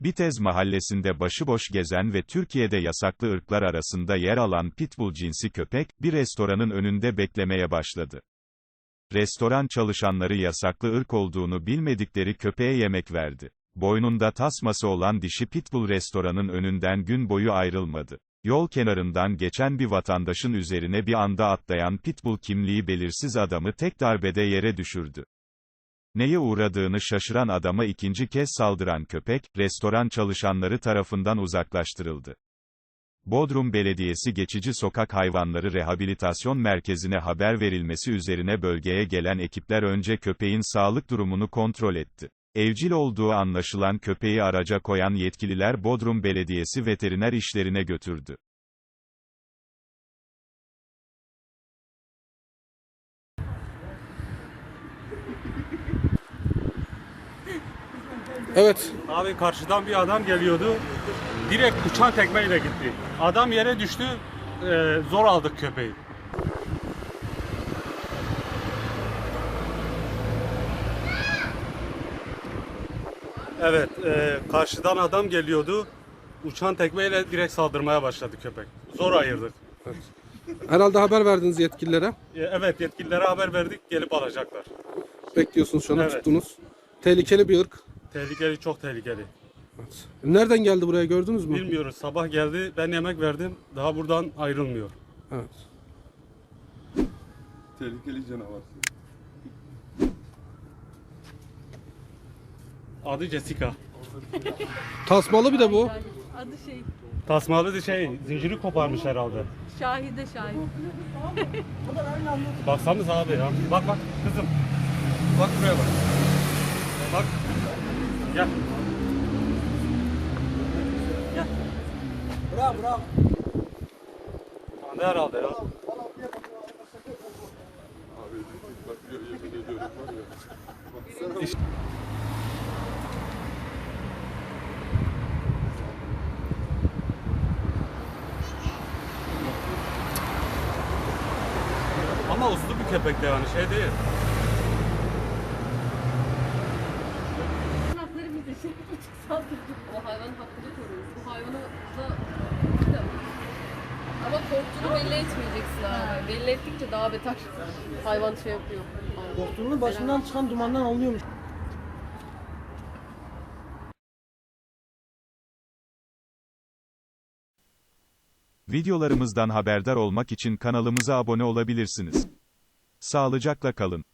Bitez mahallesinde başıboş gezen ve Türkiye'de yasaklı ırklar arasında yer alan pitbull cinsi köpek, bir restoranın önünde beklemeye başladı. Restoran çalışanları yasaklı ırk olduğunu bilmedikleri köpeğe yemek verdi. Boynunda tasması olan dişi pitbull restoranın önünden gün boyu ayrılmadı. Yol kenarından geçen bir vatandaşın üzerine bir anda atlayan pitbull kimliği belirsiz adamı tek darbede yere düşürdü. Neye uğradığını şaşıran adama ikinci kez saldıran köpek, restoran çalışanları tarafından uzaklaştırıldı. Bodrum Belediyesi Geçici Sokak Hayvanları Rehabilitasyon Merkezi'ne haber verilmesi üzerine bölgeye gelen ekipler önce köpeğin sağlık durumunu kontrol etti. Evcil olduğu anlaşılan köpeği araca koyan yetkililer Bodrum Belediyesi veteriner işlerine götürdü. Evet. Abi karşıdan bir adam geliyordu. Direkt uçan tekmeyle gitti. Adam yere düştü. e, zor aldık köpeği. Evet, e, karşıdan adam geliyordu. Uçan tekmeyle direkt saldırmaya başladı köpek. Zor ayırdık. Herhalde haber verdiniz yetkililere. E, evet, yetkililere haber verdik, gelip alacaklar. Bekliyorsunuz şu an Evet. tuttunuz. Tehlikeli bir ırk. Tehlikeli, çok tehlikeli. Evet. Nereden geldi buraya gördünüz mü? Bilmiyoruz, sabah geldi, ben yemek verdim, daha buradan ayrılmıyor. Evet. Tehlikeli canavar. Adı Jessica. Tasmalı bir de bu. Adı şey, Tasmalı da şey, zinciri koparmış herhalde. Şahide Şahit. Baksanız abi ya. Bak bak kızım. Bak buraya bak. Bak. Gel. Gel. Bravo bravo. Anne herhalde ya. Bak yemin ediyorum var ya. Baksana. Ama uslu bir köpek de yani şey değil. O hayvanın hakkını koruyoruz. Bu hayvanı da ama korktuğunu belli etmeyeceksin abi. Belli ettikçe daha beter. Hayvan şey yapıyor. Korktuğunun başından çıkan dumandan anlıyormuş. Videolarımızdan haberdar olmak için kanalımıza abone olabilirsiniz. Sağlıcakla kalın.